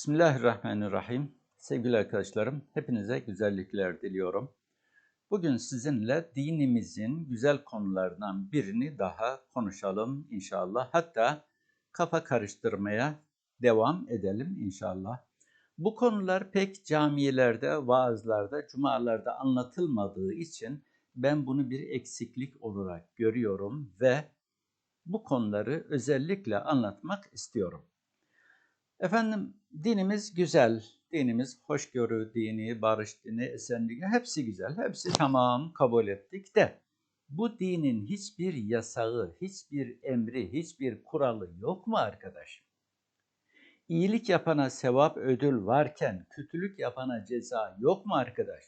Bismillahirrahmanirrahim. Sevgili arkadaşlarım, hepinize güzellikler diliyorum. Bugün sizinle dinimizin güzel konularından birini daha konuşalım inşallah. Hatta kafa karıştırmaya devam edelim inşallah. Bu konular pek camilerde, vaazlarda, cumalarda anlatılmadığı için ben bunu bir eksiklik olarak görüyorum ve bu konuları özellikle anlatmak istiyorum. Efendim dinimiz güzel, dinimiz hoşgörü dini, barış dini, esenlik hepsi güzel, hepsi tamam kabul ettik de bu dinin hiçbir yasağı, hiçbir emri, hiçbir kuralı yok mu arkadaş? İyilik yapana sevap ödül varken kötülük yapana ceza yok mu arkadaş?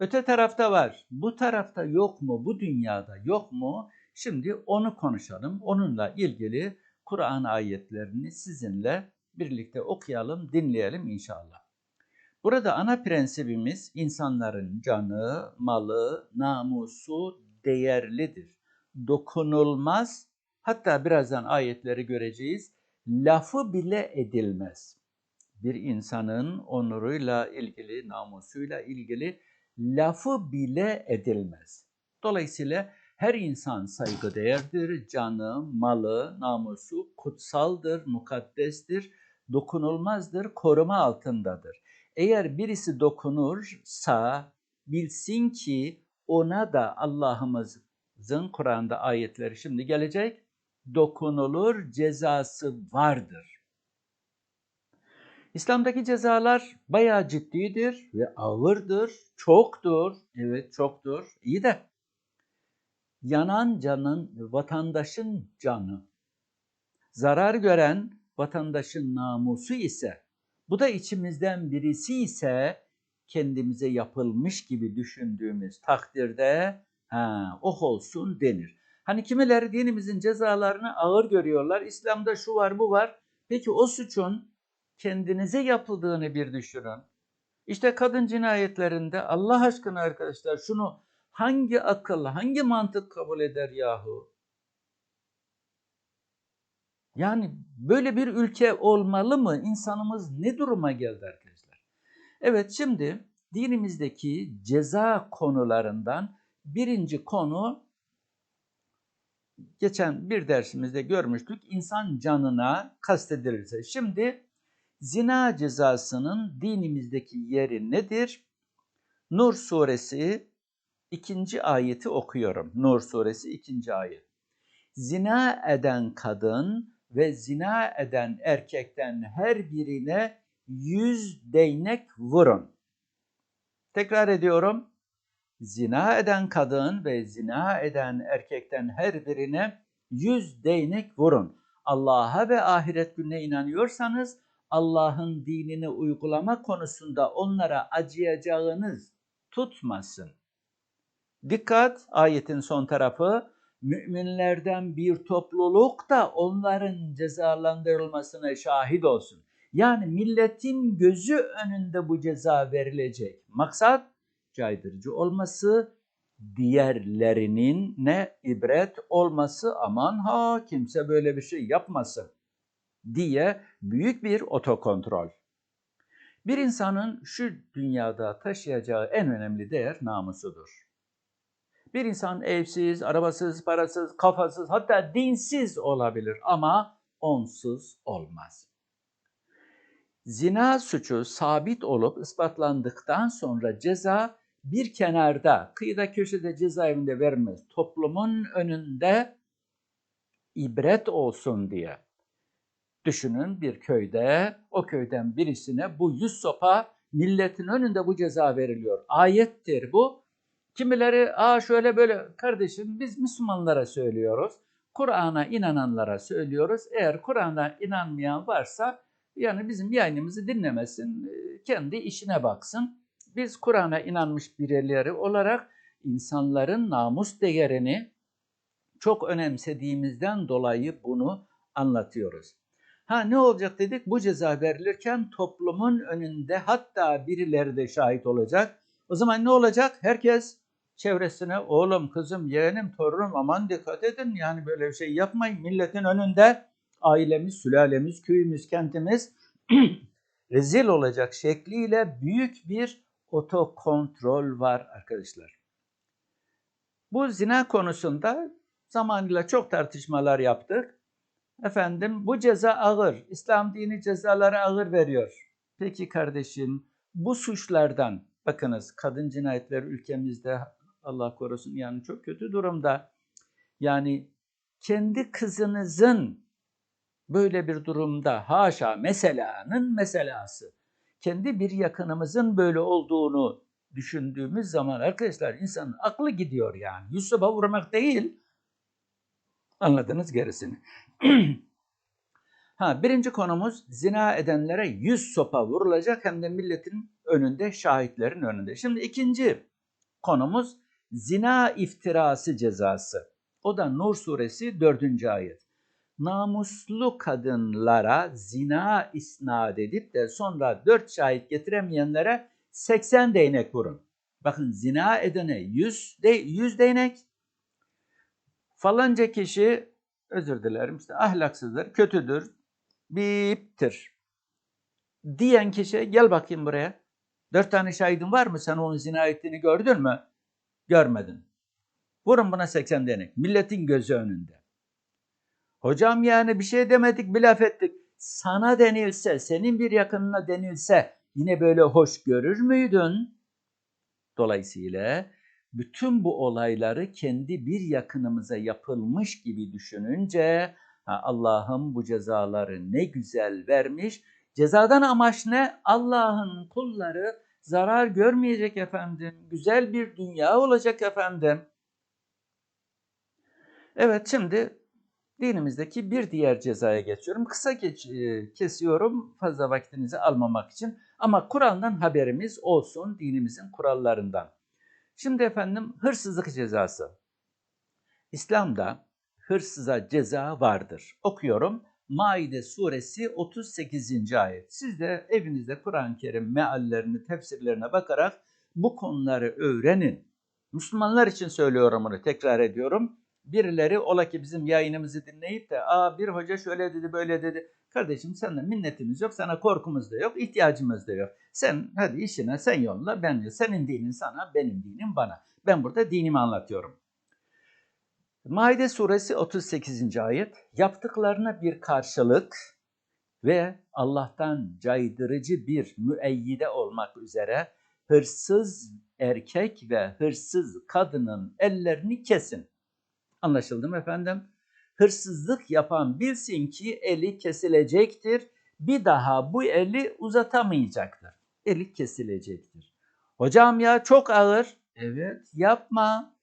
Öte tarafta var. Bu tarafta yok mu? Bu dünyada yok mu? Şimdi onu konuşalım. Onunla ilgili Kur'an ayetlerini sizinle birlikte okuyalım, dinleyelim inşallah. Burada ana prensibimiz insanların canı, malı, namusu değerlidir. Dokunulmaz, hatta birazdan ayetleri göreceğiz, lafı bile edilmez. Bir insanın onuruyla ilgili, namusuyla ilgili lafı bile edilmez. Dolayısıyla her insan saygıdeğerdir, canı, malı, namusu kutsaldır, mukaddestir dokunulmazdır, koruma altındadır. Eğer birisi dokunursa bilsin ki ona da Allah'ımızın Kur'an'da ayetleri şimdi gelecek. Dokunulur cezası vardır. İslam'daki cezalar bayağı ciddidir ve ağırdır, çoktur. Evet çoktur. İyi de yanan canın, vatandaşın canı, zarar gören vatandaşın namusu ise, bu da içimizden birisi ise kendimize yapılmış gibi düşündüğümüz takdirde ha, oh olsun denir. Hani kimileri dinimizin cezalarını ağır görüyorlar. İslam'da şu var bu var. Peki o suçun kendinize yapıldığını bir düşünün. İşte kadın cinayetlerinde Allah aşkına arkadaşlar şunu hangi akıl, hangi mantık kabul eder yahu? Yani böyle bir ülke olmalı mı? İnsanımız ne duruma geldi arkadaşlar? Evet şimdi dinimizdeki ceza konularından birinci konu geçen bir dersimizde görmüştük. İnsan canına kastedilirse. Şimdi zina cezasının dinimizdeki yeri nedir? Nur suresi ikinci ayeti okuyorum. Nur suresi ikinci ayet. Zina eden kadın ve zina eden erkekten her birine yüz değnek vurun. Tekrar ediyorum. Zina eden kadın ve zina eden erkekten her birine yüz değnek vurun. Allah'a ve ahiret gününe inanıyorsanız Allah'ın dinini uygulama konusunda onlara acıyacağınız tutmasın. Dikkat ayetin son tarafı müminlerden bir topluluk da onların cezalandırılmasına şahit olsun. Yani milletin gözü önünde bu ceza verilecek. Maksat caydırıcı olması, diğerlerinin ne ibret olması aman ha kimse böyle bir şey yapmasın diye büyük bir otokontrol. Bir insanın şu dünyada taşıyacağı en önemli değer namusudur. Bir insan evsiz, arabasız, parasız, kafasız hatta dinsiz olabilir ama onsuz olmaz. Zina suçu sabit olup ispatlandıktan sonra ceza bir kenarda, kıyıda köşede cezaevinde vermez. Toplumun önünde ibret olsun diye. Düşünün bir köyde, o köyden birisine bu yüz sopa milletin önünde bu ceza veriliyor. Ayettir bu. Kimileri aa şöyle böyle kardeşim biz Müslümanlara söylüyoruz. Kur'an'a inananlara söylüyoruz. Eğer Kur'an'a inanmayan varsa yani bizim yayınımızı dinlemesin, kendi işine baksın. Biz Kur'an'a inanmış bireyleri olarak insanların namus değerini çok önemsediğimizden dolayı bunu anlatıyoruz. Ha ne olacak dedik? Bu ceza verilirken toplumun önünde hatta birileri de şahit olacak. O zaman ne olacak? Herkes çevresine oğlum, kızım, yeğenim, torunum aman dikkat edin yani böyle bir şey yapmayın. Milletin önünde ailemiz, sülalemiz, köyümüz, kentimiz rezil olacak şekliyle büyük bir otokontrol var arkadaşlar. Bu zina konusunda zamanıyla çok tartışmalar yaptık. Efendim bu ceza ağır. İslam dini cezaları ağır veriyor. Peki kardeşim bu suçlardan bakınız kadın cinayetleri ülkemizde Allah korusun yani çok kötü durumda. Yani kendi kızınızın böyle bir durumda haşa meselanın meselası kendi bir yakınımızın böyle olduğunu düşündüğümüz zaman arkadaşlar insanın aklı gidiyor yani. Yusuf'a vurmak değil. Anladınız gerisini. ha, birinci konumuz zina edenlere yüz sopa vurulacak hem de milletin önünde, şahitlerin önünde. Şimdi ikinci konumuz zina iftirası cezası. O da Nur suresi 4. ayet. Namuslu kadınlara zina isnat edip de sonra dört şahit getiremeyenlere 80 değnek vurun. Bakın zina edene 100, de, 100 değnek. Falanca kişi özür dilerim işte ahlaksızdır, kötüdür, biptir. Diyen kişi gel bakayım buraya. Dört tane şahidin var mı? Sen onun zina ettiğini gördün mü? Görmedin. Vurun buna 80 denek. Milletin gözü önünde. Hocam yani bir şey demedik bir laf ettik. Sana denilse, senin bir yakınına denilse yine böyle hoş görür müydün? Dolayısıyla bütün bu olayları kendi bir yakınımıza yapılmış gibi düşününce Allah'ım bu cezaları ne güzel vermiş. Cezadan amaç ne? Allah'ın kulları zarar görmeyecek efendim. Güzel bir dünya olacak efendim. Evet şimdi dinimizdeki bir diğer cezaya geçiyorum. Kısa geç, e, kesiyorum fazla vaktinizi almamak için. Ama Kur'an'dan haberimiz olsun dinimizin kurallarından. Şimdi efendim hırsızlık cezası. İslam'da hırsıza ceza vardır. Okuyorum. Maide suresi 38. ayet. Siz de evinizde Kur'an-ı Kerim meallerini, tefsirlerine bakarak bu konuları öğrenin. Müslümanlar için söylüyorum bunu, tekrar ediyorum. Birileri ola ki bizim yayınımızı dinleyip de aa bir hoca şöyle dedi böyle dedi. Kardeşim senden minnetimiz yok, sana korkumuz da yok, ihtiyacımız da yok. Sen hadi işine sen yolla, ben senin dinin sana, benim dinim bana. Ben burada dinimi anlatıyorum. Maide suresi 38. ayet yaptıklarına bir karşılık ve Allah'tan caydırıcı bir müeyyide olmak üzere hırsız erkek ve hırsız kadının ellerini kesin. Anlaşıldı mı efendim? Hırsızlık yapan bilsin ki eli kesilecektir. Bir daha bu eli uzatamayacaktır. Eli kesilecektir. Hocam ya çok ağır. Evet yapma.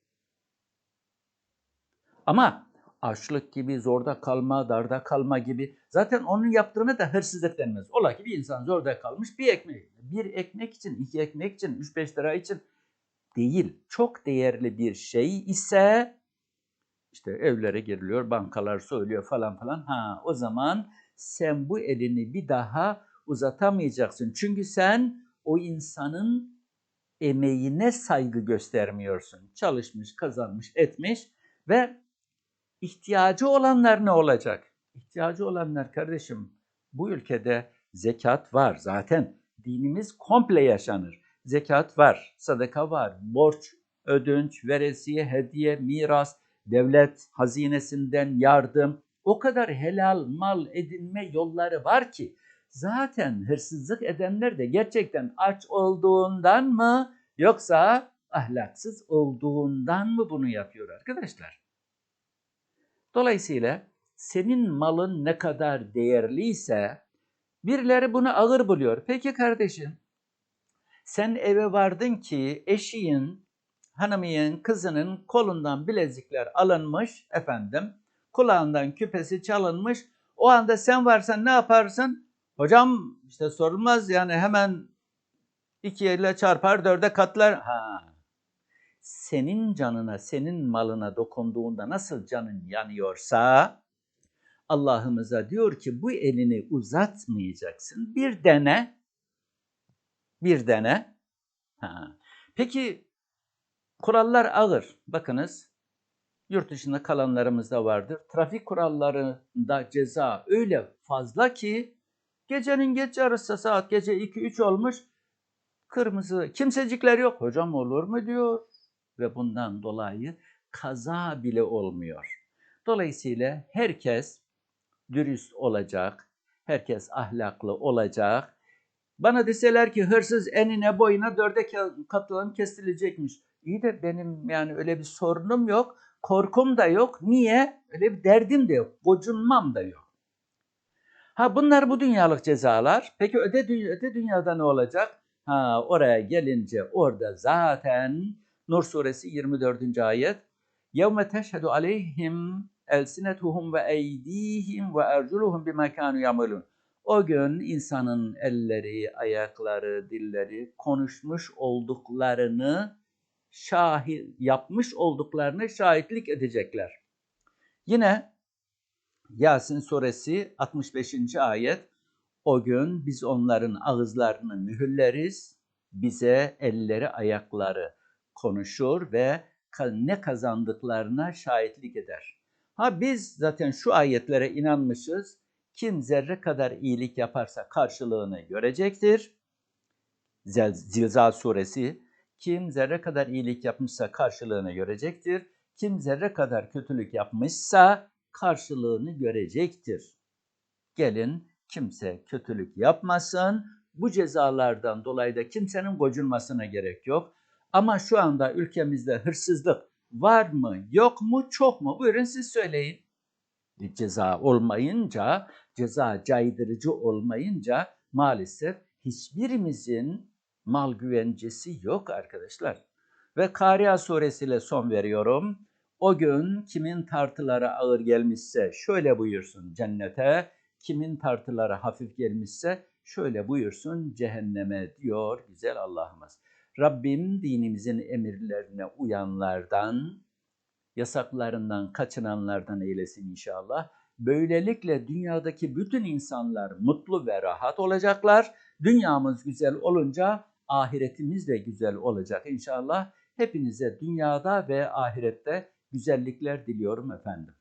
Ama açlık gibi, zorda kalma, darda kalma gibi. Zaten onun yaptığını da hırsızlık denmez. Ola ki bir insan zorda kalmış bir ekmek. Bir ekmek için, iki ekmek için, üç beş lira için değil. Çok değerli bir şey ise işte evlere giriliyor, bankalar söylüyor falan falan. Ha o zaman sen bu elini bir daha uzatamayacaksın. Çünkü sen o insanın emeğine saygı göstermiyorsun. Çalışmış, kazanmış, etmiş ve ihtiyacı olanlar ne olacak? İhtiyacı olanlar kardeşim bu ülkede zekat var zaten. Dinimiz komple yaşanır. Zekat var, sadaka var, borç, ödünç, veresiye, hediye, miras, devlet hazinesinden yardım, o kadar helal mal edinme yolları var ki zaten hırsızlık edenler de gerçekten aç olduğundan mı yoksa ahlaksız olduğundan mı bunu yapıyor arkadaşlar? Dolayısıyla senin malın ne kadar değerliyse birileri bunu ağır buluyor. Peki kardeşim sen eve vardın ki eşiğin hanımın kızının kolundan bilezikler alınmış efendim. Kulağından küpesi çalınmış. O anda sen varsan ne yaparsın? Hocam işte sorulmaz yani hemen iki ile çarpar dörde katlar. Ha. Senin canına, senin malına dokunduğunda nasıl canın yanıyorsa Allah'ımıza diyor ki bu elini uzatmayacaksın. Bir dene. Bir dene. Ha. Peki Kurallar ağır. Bakınız yurt dışında kalanlarımız da vardır. Trafik kurallarında ceza öyle fazla ki Gecenin geç yarısı saat gece 2-3 olmuş. Kırmızı kimsecikler yok. Hocam olur mu diyor. Ve bundan dolayı kaza bile olmuyor. Dolayısıyla herkes dürüst olacak. Herkes ahlaklı olacak. Bana deseler ki hırsız enine boyuna dörde katılan kesilecekmiş. İyi de benim yani öyle bir sorunum yok. Korkum da yok. Niye? Öyle bir derdim de yok. Gocunmam da yok. Ha bunlar bu dünyalık cezalar. Peki öde, dünya, öde dünyada ne olacak? Ha oraya gelince orada zaten Nur suresi 24. ayet يَوْمَ تَشْهَدُ عَلَيْهِمْ elsinetuhum ve eydihim ve erculuhum bima kanu yamalun. O gün insanın elleri, ayakları, dilleri konuşmuş olduklarını şahit yapmış olduklarını şahitlik edecekler. Yine Yasin suresi 65. ayet o gün biz onların ağızlarını mühürleriz, bize elleri ayakları konuşur ve ne kazandıklarına şahitlik eder. Ha biz zaten şu ayetlere inanmışız. Kim zerre kadar iyilik yaparsa karşılığını görecektir. Zilzal suresi kim zerre kadar iyilik yapmışsa karşılığını görecektir. Kim zerre kadar kötülük yapmışsa karşılığını görecektir. Gelin kimse kötülük yapmasın. Bu cezalardan dolayı da kimsenin gocunmasına gerek yok. Ama şu anda ülkemizde hırsızlık var mı, yok mu, çok mu? Buyurun siz söyleyin. Bir ceza olmayınca, ceza caydırıcı olmayınca maalesef hiçbirimizin mal güvencesi yok arkadaşlar. Ve Kariya suresiyle son veriyorum. O gün kimin tartıları ağır gelmişse şöyle buyursun cennete, kimin tartıları hafif gelmişse şöyle buyursun cehenneme diyor güzel Allah'ımız. Rabbim dinimizin emirlerine uyanlardan, yasaklarından kaçınanlardan eylesin inşallah. Böylelikle dünyadaki bütün insanlar mutlu ve rahat olacaklar. Dünyamız güzel olunca ahiretimiz de güzel olacak inşallah. Hepinize dünyada ve ahirette güzellikler diliyorum efendim.